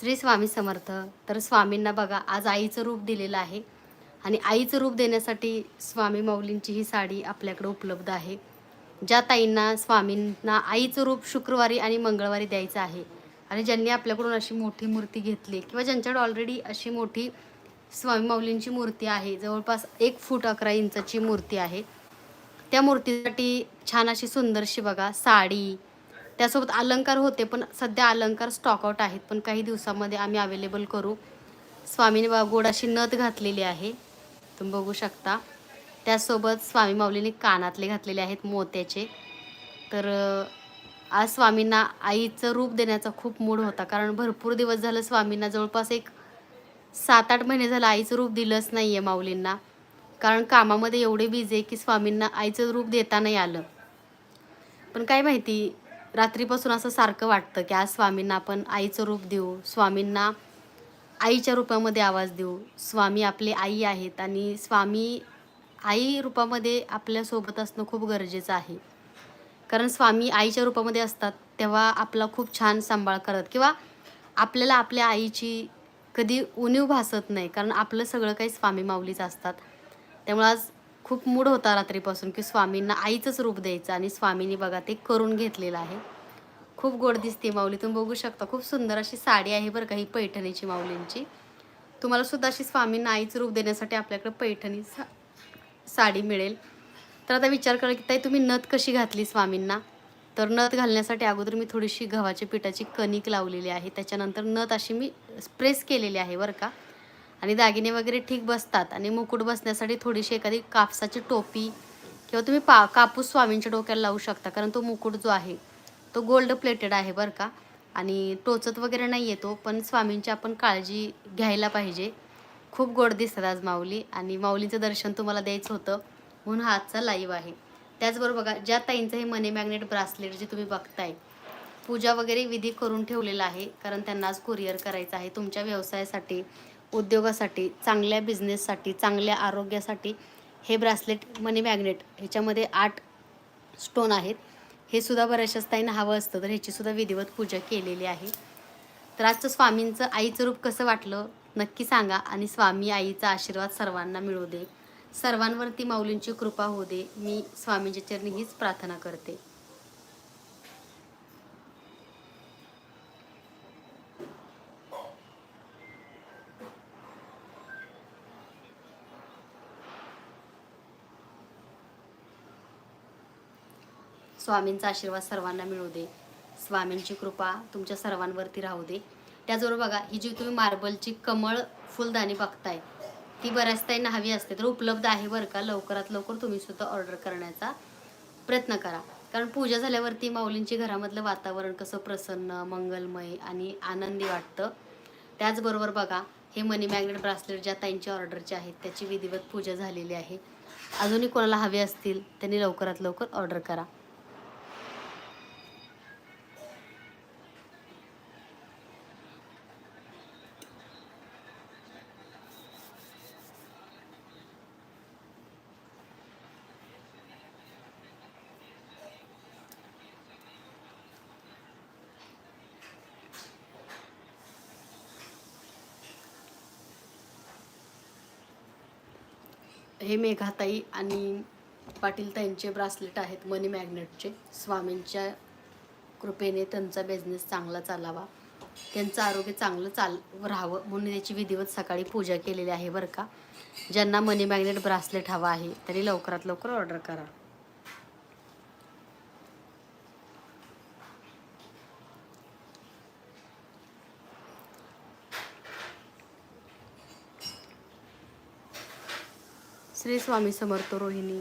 श्री स्वामी समर्थ. तर स्वामींना बघा आज आईचं रूप दिलेलं आहे. आणि आईचं रूप देण्यासाठी स्वामी माऊलींची ही साडी आपल्याकडे उपलब्ध आहे. ज्या ताईंना स्वामींना आईचं रूप शुक्रवारी आणि मंगळवारी द्यायचं आहे आणि ज्यांनी आपल्याकडून अशी मोठी मूर्ती घेतली किंवा ज्यांच्याकडे ऑलरेडी अशी मोठी स्वामी माऊलींची मूर्ती आहे जवळपास एक फूट अकरा इंचाची मूर्ती आहे त्या मूर्तीसाठी छान अशी सुंदरशी बघा साडी त्यासोबत अलंकार होते पण सध्या अलंकार स्टॉकआउट आहेत. पण काही दिवसामध्ये आम्ही अवेलेबल करू. स्वामीने बा गोड अशी नथ घातलेली आहे. तुम्ही बघू शकता. त्यासोबत स्वामी माऊलीने कानातले घातलेले आहेत मोत्याचे. तर आज स्वामींना आईचं रूप देण्याचा खूप मूड होता. कारण भरपूर दिवस झालं स्वामींना जवळपास एक सात आठ महिने झालं आईचं रूप दिलंच नाही आहे माऊलींना. कारण कामामध्ये एवढे बिझी आहे की स्वामींना आईचं रूप देता नाही आलं. पण काय माहिती रात्रीपासून असं सारखं वाटतं की आज स्वामींना आपण आईचं रूप देऊ स्वामींना आईच्या रूपामध्ये आवाज देऊ. स्वामी आपले आई आहेत आणि स्वामी आई रूपामध्ये आपल्यासोबत असणं खूप गरजेचं आहे. कारण स्वामी आईच्या रूपामध्ये असतात तेव्हा आपला खूप छान सांभाळ करत किंवा आपल्याला आपल्या आईची कधी उणीव भासत नाही कारण आपलं सगळं काही स्वामी माऊलीच असतात. त्यामुळे आज खूप मूड होता रात्रीपासून की स्वामींना आईचंच रूप द्यायचं आणि स्वामींनी बघा ते करून घेतलेलं आहे. खूप गोड दिसते माऊली. तुम्ही बघू शकता खूप सुंदर अशी साडी आहे बरं का ही पैठणीची माऊलींची. तुम्हाला सुद्धा अशी स्वामींना आईचं रूप देण्यासाठी आपल्याकडे पैठणी सा साडी मिळेल. तर आता विचार करा की ताई तुम्ही नथ कशी घातली स्वामींना? तर नथ घालण्यासाठी अगोदर मी थोडीशी गव्हाच्या पिठाची कणिक लावलेली आहे. त्याच्यानंतर नथ अशी मी प्रेस केलेली आहे बरं का. आणि दागिने वगैरे ठीक बसतात. आणि मुकुट बसण्यासाठी थोडीशी एखादी कापसाची टोपी किंवा तुम्ही पा कापूस स्वामींच्या डोक्याला लावू शकता. कारण तो मुकुट जो आहे तो गोल्ड प्लेटेड आहे बरं का. आणि टोचत वगैरे नाही येतो पण स्वामींची आपण काळजी घ्यायला पाहिजे. खूप गोड दिसतात आज माऊली. आणि माऊलीचं दर्शन तुम्हाला द्यायचं होतं म्हणून हा आजचा लाईव्ह आहे. त्याचबरोबर बघा ज्या ताईंचं हे मनी मॅग्नेट ब्रासलेट जे तुम्ही बघताय पूजा वगैरे विधी करून ठेवलेला आहे. कारण त्यांना आज कुरिअर करायचं आहे तुमच्या व्यवसायासाठी. उद्योगासाठी चांगल्या बिझनेससाठी चांगल्या आरोग्यासाठी हे ब्रासलेट मनी मॅग्नेट ह्याच्यामध्ये आठ स्टोन आहेत. हे सुद्धा बऱ्याचशा ताईंना हवं असतं तर ह्याचीसुद्धा विधिवत पूजा केलेली आहे. तर आजचं स्वामींचं आईचं रूप कसं वाटलं नक्की सांगा आणि स्वामी आईचा आशीर्वाद सर्वांना मिळू दे. सर्वांवरती माऊलींची कृपा होऊ दे. मी स्वामींच्या चरणी हीच प्रार्थना करते. स्वामींचा आशीर्वाद सर्वांना मिळू दे. स्वामींची कृपा तुमच्या सर्वांवरती राहू दे. त्याचबरोबर बघा ही जी तुम्ही मार्बलची कमळ फुलदाणी बघताय ती बऱ्याच ताईंना हवी असते तर उपलब्ध आहे बरं का? लवकरात लवकर तुम्ही सुद्धा ऑर्डर करण्याचा प्रयत्न करा. कारण पूजा झाल्यावरती माऊलींची घरामधलं वातावरण कसं प्रसन्न मंगलमय आणि आनंदी वाटतं. त्याचबरोबर बघा हे मनी मॅग्नेट ब्रासलेट ज्या ताईंच्या ऑर्डरचे आहेत त्याची विधिवत पूजा झालेली आहे. अजूनही कोणाला हवे असतील त्यांनी लवकरात लवकर ऑर्डर करा. हे मेघाताई आणि पाटील ताईंचे ब्रासलेट आहेत मनी मॅग्नेटचे. स्वामींच्या कृपेने त्यांचा बिझनेस चांगला चालावा. त्यांचं आरोग्य चांगलं चाल राहावं म्हणून त्याची विधिवत सकाळी पूजा केलेली आहे बरं का. ज्यांना मनी मॅग्नेट ब्रासलेट हवा आहे तरी लवकरात लवकर ऑर्डर करा. श्री स्वामी समर्थ रोहिणी.